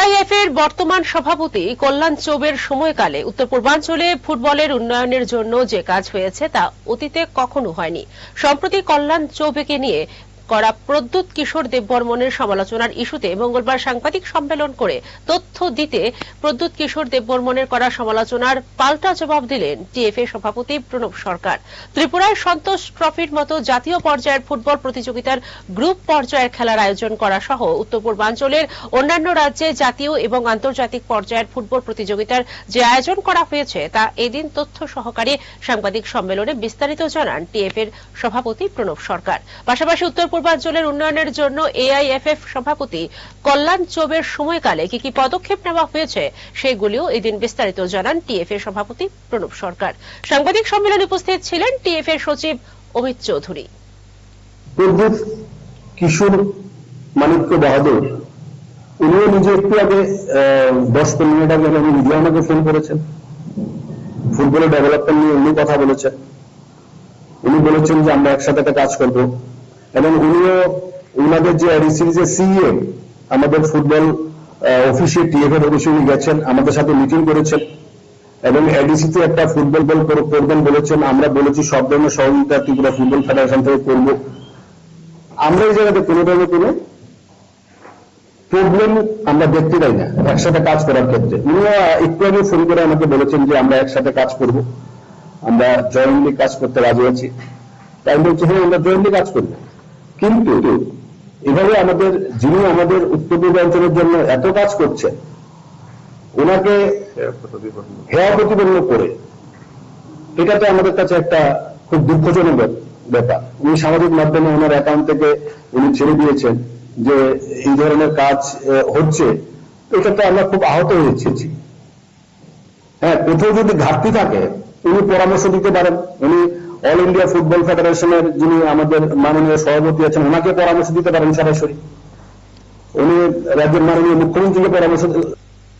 AIFF এর বর্তমান সভাপতি কল্যাণ চৌবের সময়কালে উত্তর পূর্বাঞ্চলে ফুটবলের উন্নয়নের জন্য যে কাজ হয়েছে তা অতীতে কখনো হয়নি। সম্প্রতি কল্যাণ চৌবেকে নিয়ে করা প্রদ্যুৎ কিশোর দেববর্মনের সমালোচনার ইস্যুতে মঙ্গলবার সাংবাদিক সম্মেলন করে তথ্য দিতে প্রদ্যুৎ কিশোর দেববর্মনের করা সমালোচনার পাল্টা জবাব দিলেন টিএফএ সভাপতি প্রণব সরকার। ত্রিপুরায় সন্তোষ ট্রফির মতো জাতীয় পর্যায়ের ফুটবল প্রতিযোগিতার গ্রুপ পর্যায়ের খেলার আয়োজন করা সহ উত্তর পূর্বাঞ্চলের অন্যান্য রাজ্যে জাতীয় এবং আন্তর্জাতিক পর্যায়ের ফুটবল প্রতিযোগিতার যে আয়োজন করা হয়েছে তা এদিন তথ্য সহকারে সাংবাদিক সম্মেলনে বিস্তারিত জানান টিএফ এর সভাপতি প্রণব সরকার। পাশাপাশি উত্তর পূর্বাঞ্চলের উন্নয়নের জন্য এআইএফএফ সভাপতি কল্যাণ চৌবের সময়কালে কি কি পদক্ষেপ নেওয়া হয়েছে সেগুলিও এদিন বিস্তারিত জানান টিএফ এর সভাপতি প্রণব সরকার। সাংবাদিক সম্মেলনে উপস্থিত ছিলেন টিএফ এর সচিব অমিত চৌধুরী। কিশোর মানিক্য বাহাদুর, উনিও নিজে একটু আগে দশ পনেরো মিনিট আগে উনি নিজে আমাকে ফোন করেছেন। ফুটবলের ডেভেলপমেন্ট নিয়ে উনি কথা বলেছেন। উনি বলেছেন যে আমরা একসাথে একটা কাজ করব। এবং উনিও উনাদের যে এডিসির যে সিএ আমাদের ফুটবল অফিসে টিএফ এর অফিসে উনি গেছেন, আমাদের সাথে মিটিং করেছেন। এবং এডিসিতে একটা ফুটবল বল কর- করবেন বলেছেন। আমরা বলেছি, সব ধরনের সহযোগিতা ত্রিপুরা ফুটবল ফেডারেশন থেকে করব। আমরা এই জায়গাতে কোনো ধরনের কোনো প্রবলেম আমরা দেখতে পাই না, একসাথে কাজ করার ক্ষেত্রে। উনিও একটু আগে ফোন করে আমাকে বলেছেন যে আমরা একসাথে কাজ করব। আমরা জয়েন্টলি কাজ করতে রাজি আছি। তাই বলছি হ্যাঁ আমরা জয়েন্টলি কাজ করব। কিন্তু এভাবে আমাদের, যিনি আমাদের উত্তর পূর্বাঞ্চলের জন্য এত কাজ করছেন, ওনাকে হেয়া প্রতিপন্ন করে এটা তো আমাদের কাছে একটা খুব দুঃখজনক ব্যাপার। উনি সামাজিক মাধ্যমে ওনার অ্যাকাউন্ট থেকে উনি ছেড়ে দিয়েছেন যে এই ধরনের কাজ হচ্ছে। তো আমরা খুব আহত হয়েছি। হ্যাঁ কোথাও যদি ঘাটতি থাকে, উনি পরামর্শ দিতে পারেন। উনি অল ইন্ডিয়া ফুটবল ফেডারেশনের যিনি আমাদের মাননীয় সভাপতি আছেন, ওনাকে পরামর্শ দিতে পারেন সরাসরি উনি রাজ্যের মাননীয় মুখ্যমন্ত্রীকে পরামর্শ